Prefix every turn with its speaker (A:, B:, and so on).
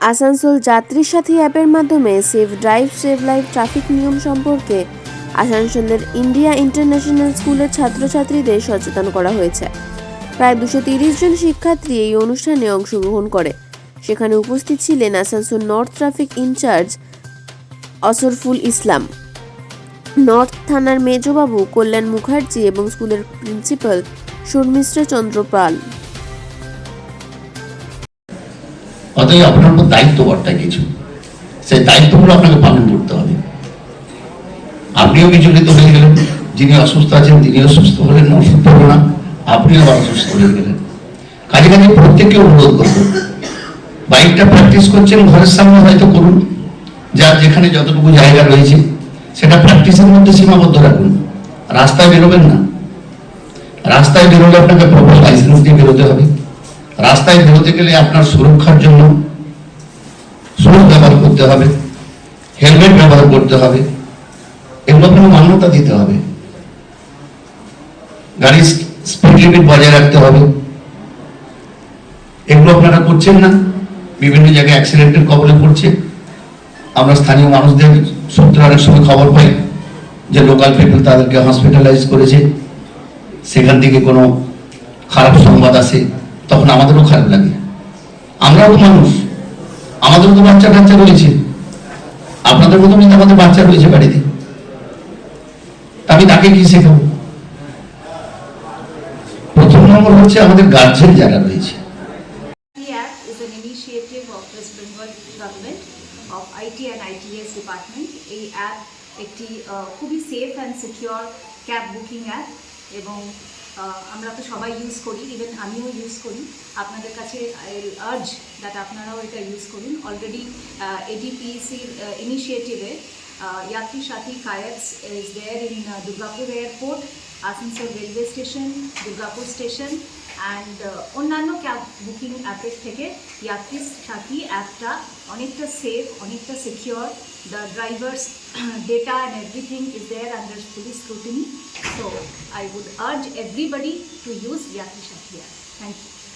A: আসানসোল যাত্রী সাথী অ্যাপের মাধ্যমে save drive save life traffic নিয়ম সম্পর্কে আসানসোলের ইন্ডিয়া ইন্টারন্যাশনাল স্কুলের ছাত্রছাত্রীদের সচেতন করা হয়েছে। প্রায় দুশো তিরিশ জন শিক্ষার্থী এই অনুষ্ঠানে অংশগ্রহণ করে। সেখানে উপস্থিত ছিলেন Asansol north traffic incharge Asraful Islam, north থানার মেজবাবু কল্যাণ মুখার্জি এবং স্কুলের প্রিন্সিপাল শর্মিষ্ঠা চন্দ্র পাল।
B: অতএব আপনার উপর দায়িত্ব বর্তায় কিছু। সেই দায়িত্বগুলো আপনাকে পালন করতে হবে। আপনিও বিচলিত হয়ে গেলেন। যিনি অসুস্থ আছেন, তিনিও সুস্থ হলেন, অসুস্থ হলো না। আপনিও আবার অসুস্থ হয়ে গেলেন। কাজে কাজে প্রত্যেককে অনুরোধ করব। বাইকটা প্র্যাকটিস করছেন, ঘরের সামনে হয়তো করুন। যার যেখানে যতটুকু জায়গা রয়েছে, সেটা প্র্যাকটিসের মধ্যে সীমাবদ্ধ রাখুন। রাস্তায় বেরোবেন না। রাস্তায় বেরোলে আপনাকে প্রপার লাইসেন্স দিয়ে বেরোতে হবে। রাস্তায় বেরোতে গেলে আপনার সুরক্ষার জন্য সুর ব্যবহার করতে হবে, হেলমেট ব্যবহার করতে হবে এগুলো আপনাকে মান্যতা দিতে হবে। গাড়ির স্পিড লিমিট বজায় রাখতে হবে। এগুলো আপনারা করছেন না, বিভিন্ন জায়গায় অ্যাক্সিডেন্টের কবলে পড়ছে। আমরা স্থানীয় মানুষদের সূত্রে অনেক সময় খবর পাই যে লোকাল পিপল তাদেরকে হসপিটালাইজ করেছে। সেখান থেকে কোনো খারাপ সংবাদ আসে। তখন আমাদেরও খারাপ লাগে। আমরাও মানুষ। আমাদেরও তো বাচ্চা কাচ্চা রয়েছে। আপনাদের মতো কিন্তু আমাদের বাচ্চা রয়েছে বাড়িতে। আমি তাকে কি শেখাবো? প্রথম নম্বর হচ্ছে আমাদের গার্জেন যারা রয়েছে।
C: Of IT and ITS. এই অ্যাপ একটি খুবই safe and secure cab booking app এবং আমরা তো সবাই ইউজ করি ইভেন আমিও ইউজ করি। আপনাদের কাছে আর্জ দ্যাট আপনারাও এটা ইউজ করুন। অলরেডি এডিপিসির ইনিশিয়েটিভে Uh, Yatri Shati is there in uh, Durgapur Airport, Asansol Railway Station, Durgapur Station and onnanno uh, cab booking app theke Yatri Shati app ta onekta safe, onekta secure. The driver's data and everything is there under police scrutiny. So I would urge everybody to use Yatri Shati. Thank you.